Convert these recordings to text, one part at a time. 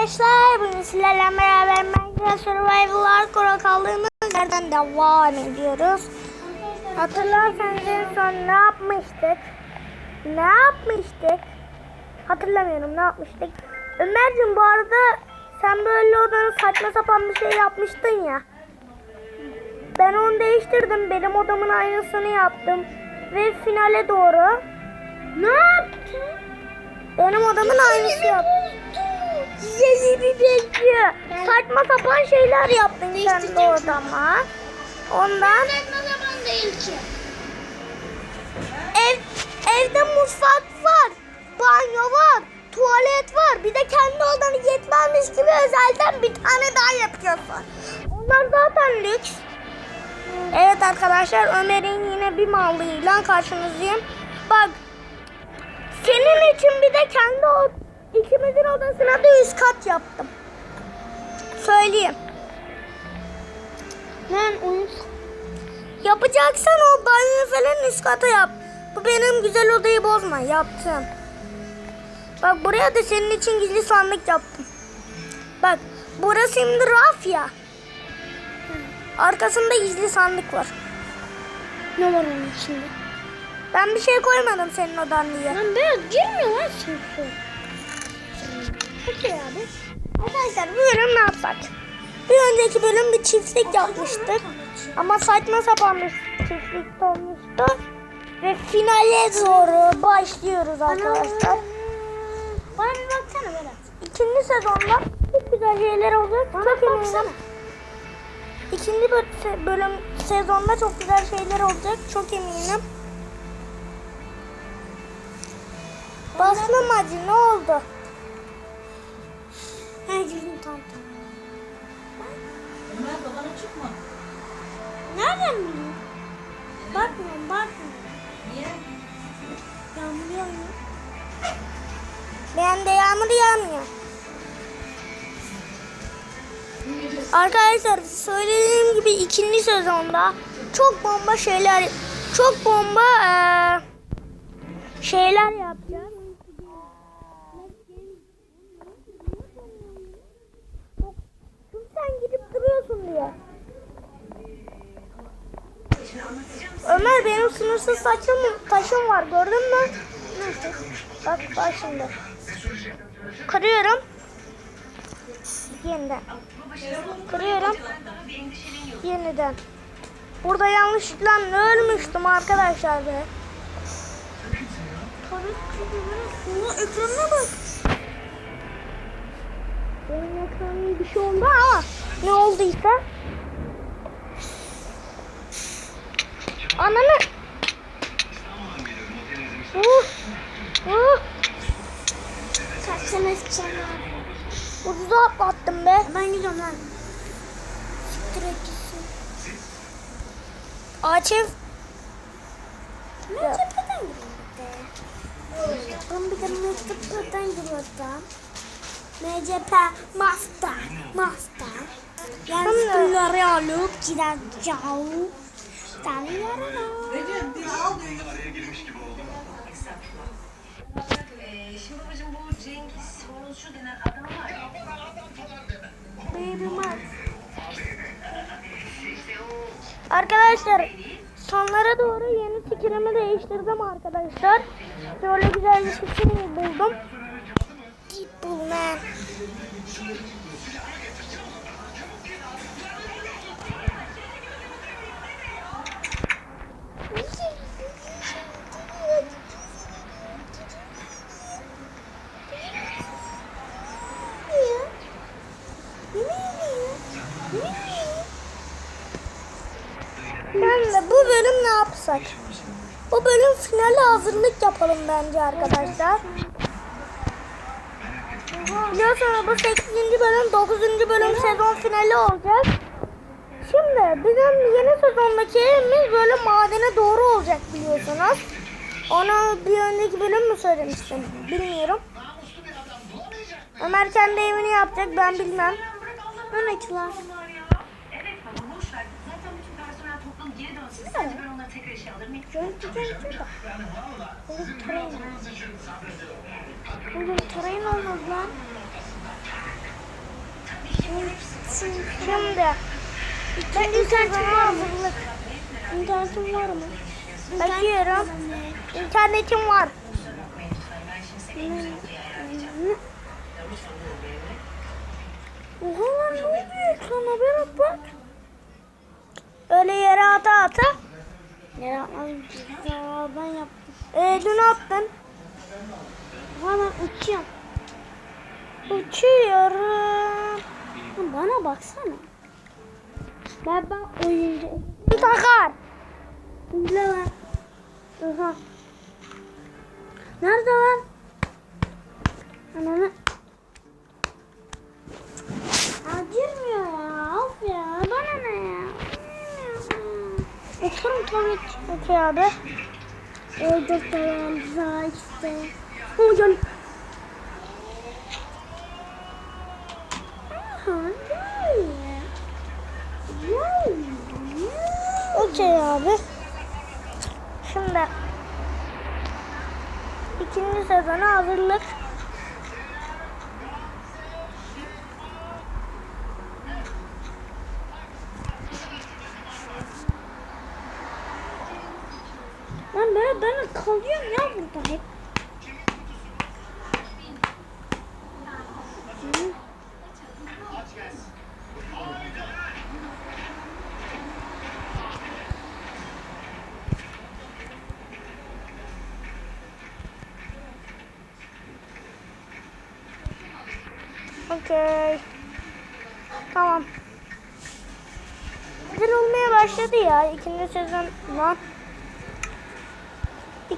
arkadaşlar. Bugün sizlerle beraber Minecraft Survival Hardcore'a kaldığımız yerden devam ediyoruz. Hatırlarsanız en son ne yapmıştık? Ne yapmıştık? Hatırlamıyorum ne yapmıştık. Ömerciğim bu arada sen böyle odanın saçma sapan bir şey yapmıştın ya. Ben onu değiştirdim. Benim odamın aynısını yaptım. Ve finale doğru. Ne yaptın? Benim odamın aynısı yaptım. Bir bekliyor. Saçma sapan şeyler yaptın sen de odama. Ondan Ne zaman değil ki? ev, evde mutfak var. Banyo var. Tuvalet var. Bir de kendi odanı yetmezmiş gibi özelden bir tane daha yapıyorsun. Onlar zaten lüks. Evet arkadaşlar Ömer'in yine bir mallığıyla karşınızdayım. Bak senin için bir de kendi o ikimizin odasına da üst kat yaptım. Söyleyeyim. Ben oyun Yapacaksan o banyo falan üst kata yap. Bu benim güzel odayı bozma. Yaptım. Bak buraya da senin için gizli sandık yaptım. Bak burası şimdi raf ya. Arkasında gizli sandık var. ne var onun içinde? Ben bir şey koymadım senin odan diye. Lan beyaz girmiyor lan çünkü. Okey abi. Arkadaşlar bu bölüm ne yapsak? Bir önceki bölüm bir çiftlik yapmıştık. Ama saçma sapan bir çiftlik olmuştu. Ve finale doğru başlıyoruz arkadaşlar. Bana bir baksana Berat. İkinci sezonda çok güzel şeyler olacak. Bana çok eminim. baksana. İkinci bö- bölüm sezonda çok güzel şeyler olacak. Çok eminim. Basma ne oldu? Ha girdim tamam tamam. Ömer babana çıkma. Nereden biliyorsun? Bakmıyorum bakmıyorum. Niye? Yağmur yağıyor. Ben de yağmur yağmıyor. Arkadaşlar söylediğim gibi ikinci sezonda çok bomba şeyler çok bomba eee, şeyler yapacağız. Sen gidip duruyorsun diye. Ömer benim sınırsız saçım, taşım var gördün mü? Bak bak şimdi. Kırıyorum. Yeniden. Kırıyorum. Yeniden. Burada yanlışlıkla ölmüştüm arkadaşlar be. Bunun ekranına bak. Benim ekranım bir şey oldu ama ne olduysa. Ananı. Uh, uh. Kaçsana sana. Ucuza atlattım be. Ben gidiyorum lan. Siktir gitsin. Ağaç ev. Ben bir de. Ben bir de mektuplardan giriyordum. MCP Master Master. Yazdıkları alıp gideceğim. Tanıyorum. Recep bir al diyor. Ee, şimdi babacığım bu Cengiz Horozcu denen adam var ya. Baby Max. Arkadaşlar sonlara doğru yeni fikrimi değiştirdim arkadaşlar. Şöyle güzel bir fikir buldum. Ben de bu bölüm ne yapsak? Bu bölüm finale hazırlık yapalım bence arkadaşlar. Biliyorsunuz bu 8. bölüm 9. bölüm sezon finali olacak. Şimdi bizim yeni sezondaki evimiz böyle madene doğru olacak biliyorsunuz. Onu bir önceki bölüm mü söylemiştim bilmiyorum. Ömer kendi evini yapacak ben bilmem. Örnekler. Evet onlara tekrar eşya alırım. Oğlum tarayın olmaz lan. Şimdi ben internetime hazırlık. İnternetin var mı? Bakıyorum. İnternetim var. Oha lan ne oluyor ekrana Berat bak. Öyle yere ata ata. Ay ya ben yaptım. Ee, dün attın. Ben uçuyorum. Uçuyorum. Bana baksana. Ben ben oyuncu. Takar. İzle lan. Nerede lan? Ananı. Oturum tuvalet. Okey abi. Orada falan işte. Oh. Gel. Okey abi. Şimdi ikinci sezona hazırlık. Lan ben, ben kalıyorum ya burada hep. Okey. Tamam. Güzel olmaya başladı ya ikinci sezon lan.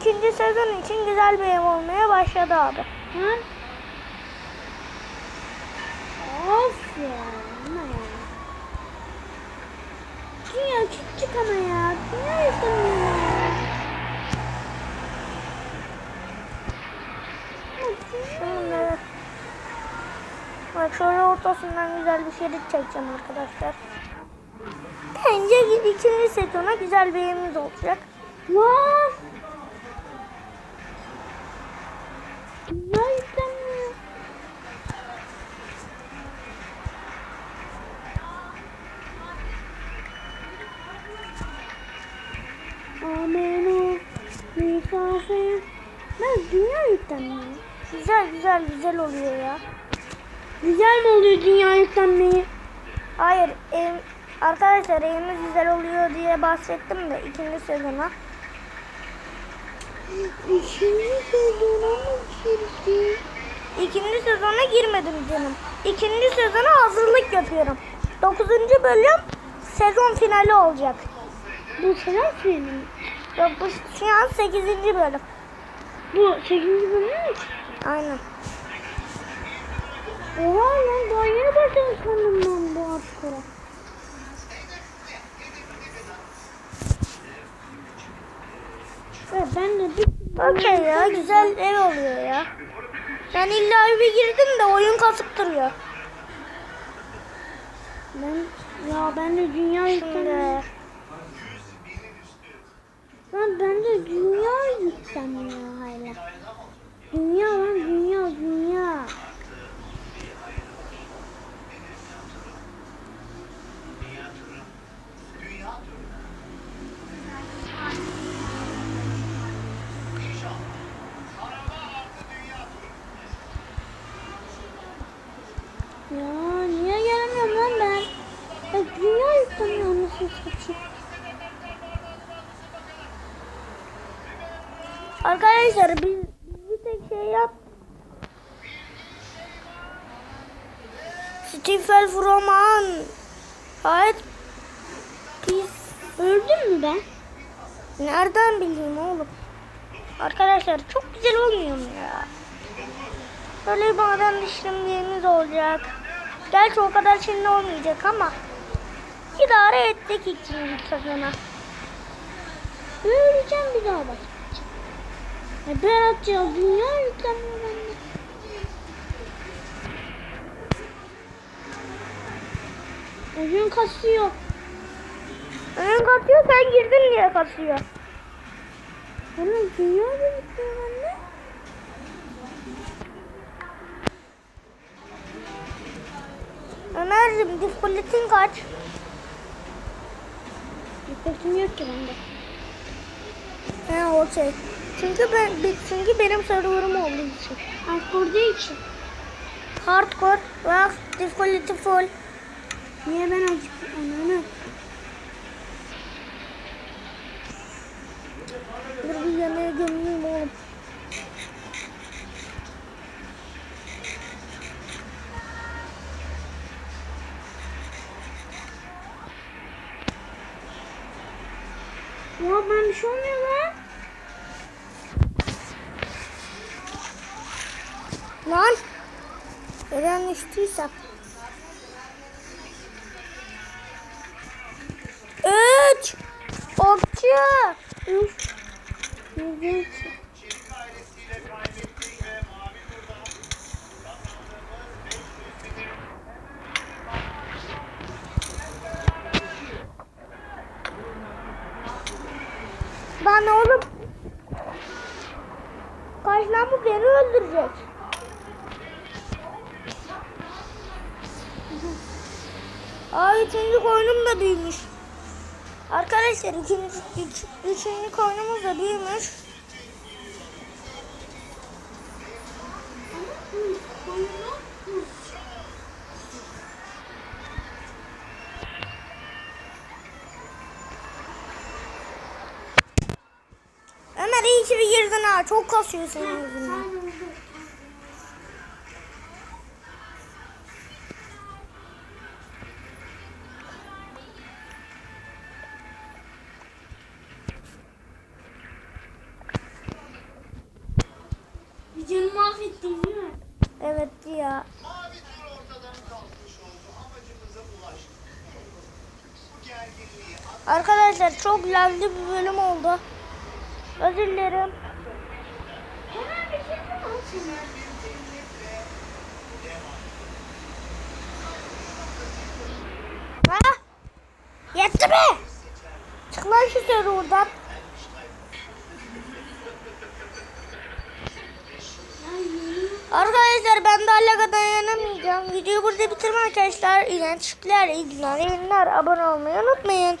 İkinci sezon için güzel bir ev olmaya başladı abi. Lan. Of ya. Ne ya? Dünya küçük ama ya. Dünya istemiyorum ya. Şimdi bak şöyle ortasından güzel bir şerit çekeceğim arkadaşlar. Bence ikinci sezona güzel bir evimiz olacak. Lan. Güzel oluyor ya. Güzel mi oluyor dünya yüklenmeyi? Hayır ev, arkadaşlar evimiz güzel oluyor diye bahsettim de ikinci sezona. İşini sezona mı girdi? İkinci sezona girmedim canım. İkinci sezona hazırlık yapıyorum. Dokuzuncu bölüm sezon finali olacak. Bu selam filmi. Yok bu şu an sekizinci bölüm. Bu 8. bölüm mü? Aynen. Oha lan daha yeni başladı sandım ben bu hardcore'a. Evet ben de bir... Okey ya güzel ev oluyor ya. Ben illa bir girdim de oyun kasıp duruyor. Ben, ya ben de dünya. Şimdi Lan ben de dünya yüklenmiyor hala. Dünya lan dünya dünya. Ya niye gelemiyorum lan ben? Ya dünya yükleniyor nasıl satayım? Arkadaşlar biz, bir tek şey yap. Stephen Froman. Hayır. Pis. Öldün mü ben? Nereden bileyim oğlum? Arkadaşlar çok güzel olmuyor mu ya? Böyle bir maden işlemlerimiz olacak. Gerçi o kadar şimdi olmayacak ama idare ettik ikinci sezona. Öleceğim bir daha bak. Ya Berat ya dünya yüklenmiyor bende. Oyun kasıyor. Ön katıyor sen girdin diye katıyor. Oğlum dünya yüklüyor bende. Ömer'cim difficulty'in kaç? Dikkatim yok ki bende. He okey. Çünkü ben çünkü benim serverım olduğu için. Hardcore değil ki. Hardcore ve difficulty full. Niye ben acık ananı? Dur bir yemeğe gömeyim oğlum. Ya ben bir şey olmuyor lan. Lan. Neden içtiysem. Üç. Okçu. Üç. Ki? Ben oğlum. Kaç lan bu beni öldürecek. Aa üçüncü koynum da büyümüş. Arkadaşlar ikinci, üç, üçüncü koynumuz da büyümüş. Ömer iyi ki bir girdin ha. Çok kasıyor senin yüzünden. Arkadaşlar çok lezzetli bir bölüm oldu. Özür dilerim. Ha? Yetti mi? Çık lan şu serverdan. Arkadaşlar ben de hala dayanamayacağım. Videoyu burada bitirme arkadaşlar. İğrençlikler, günler. Abone olmayı unutmayın.